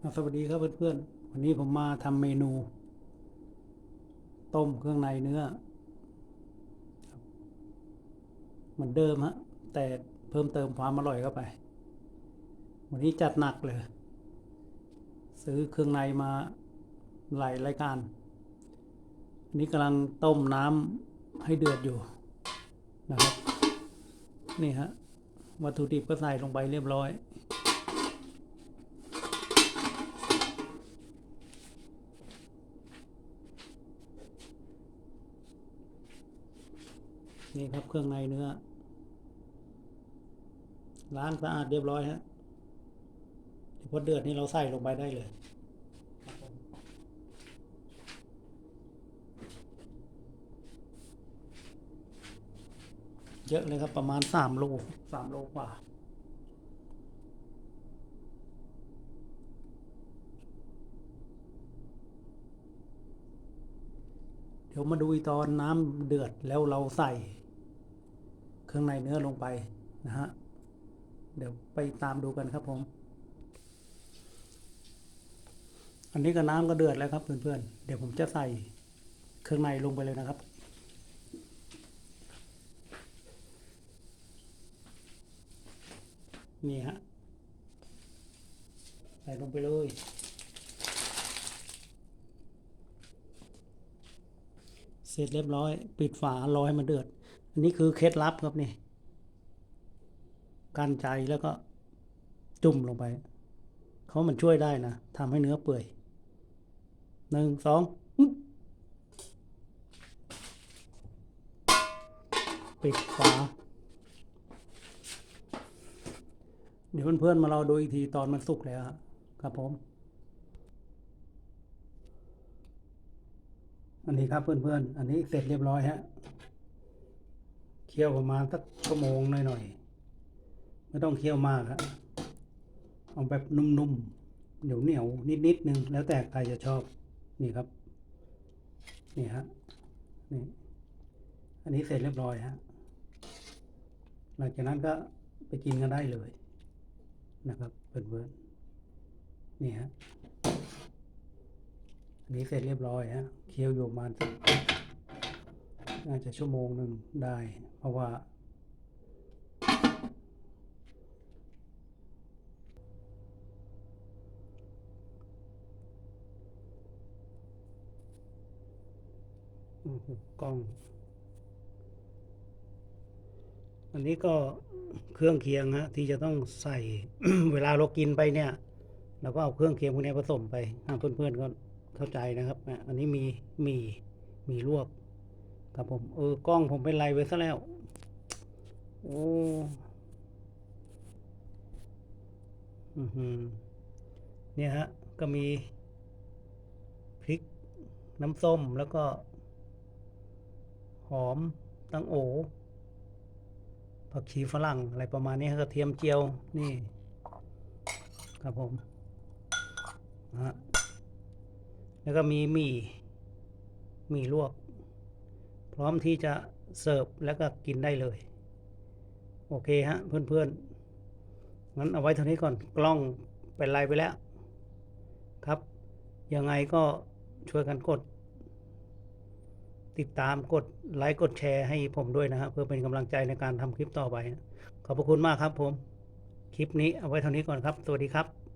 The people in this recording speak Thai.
สวัสดีครับเพื่อนๆ วันนี้ผมมาทำเมนู ต้มเครื่องในเนื้อ เหมือนเดิมฮะ แต่เพิ่มเติมความอร่อยเข้าไป วันนี้จัดหนักเลย ซื้อเครื่องในมาหลายรายการอันนี้กำลังต้มน้ำให้เดือดอยู่นะครับ นี่ฮะ วัตถุดิบก็ใส่ลงไปเรียบร้อย นี่ครับเครื่องในเนื้อล้างสะอาดเรียบร้อยฮะเดี๋ยวพอเดือดนี่เราใส่ลงไปได้เลยเยอะเลยครับประมาณสามโลสามโลกว่า ดี๋ยวมาดูอีตอนน้ำเดือดแล้วเราใส่ เครื่องในเนื้อลงไปนะฮะ เดี๋ยวไปตามดูกันครับผม อันนี้ก็น้ำก็เดือดแล้วครับเพื่อนๆ เดี๋ยวผมจะใส่เครื่องในลงไปเลยนะครับนี่ฮะใส่ลงไปเลย เส ร็จเรียบร้อย ปิดฝารอให้มันเดือด อันนี้คือเคล็ดลับครับนี่กันใจแล้วก็จุ่มลงไป เขามันช่วยได้นะทำให้เนื้อเปื่อยหนึ่งสองปิดฝา เดี๋ยวเพื่อนๆมาเราดูอีกทีตอนมันสุกแล้วครับผม อันนี้ครับเพื่อนๆ อันนี้เสร็จเรียบร้อยฮะ เคี่ยวประมาณสักชั่วโมงหน่อยๆ ไม่ต้องเคี่ยวมากฮะเอาแบบนุ่มๆ เหนียวเหนียวนิดๆนึง แล้วแต่ใครจะชอบ นี่ครับ นี่ฮะ นี่ อันนี้เสร็จเรียบร้อยฮะ หลังจากนั้นก็ไปกินกันได้เลยนะครับเพื่อนๆ นี่ฮะ นนี้เสร็จเรียบร้อยฮะเคี่ยวอยู่ประมาณสักน่าจะชั่วโมงหนึ่งได้ เพราะว่าอกล้อง อันนี้ก็เครื่องเคียงฮะที่จะต้องใส่เวลาเรากินไปเนี่ยเราก็เอาเครื่องเคียงพวกนี้ผสมไปอะเพื่อนๆก็ เข้าใจนะครับอันนี้มีมีมีลวกครับผมเออกล้องผมเป็นไรไปซะแล้วโอ้หือเนี่ยฮะ ก็มีพริกน้ำส้มแล้วก็ หอมตังโอผักชีฝรั่งอะไรประมาณนี้กระเทียมเจียวนี่ ครับผมฮะ แล้วก็มีหมี่หมี่ลวก พร้อมที่จะเสิร์ฟแล้วก็กินได้เลย โอเคฮะ เพื่อนๆ งั้นเอาไว้เท่านี้ก่อนกล้องเป็นไรไปแล้ว ครับ ยังไงก็ช่วยกันกด ติดตามกดไลค์กดแชร์ให้ผมด้วยนะครับเพื่อเป็นกำลังใจในการทำคลิปต่อไป ขอบพระคุณมากครับผม คลิปนี้เอาไว้เท่านี้ก่อนครับ สวัสดีครับ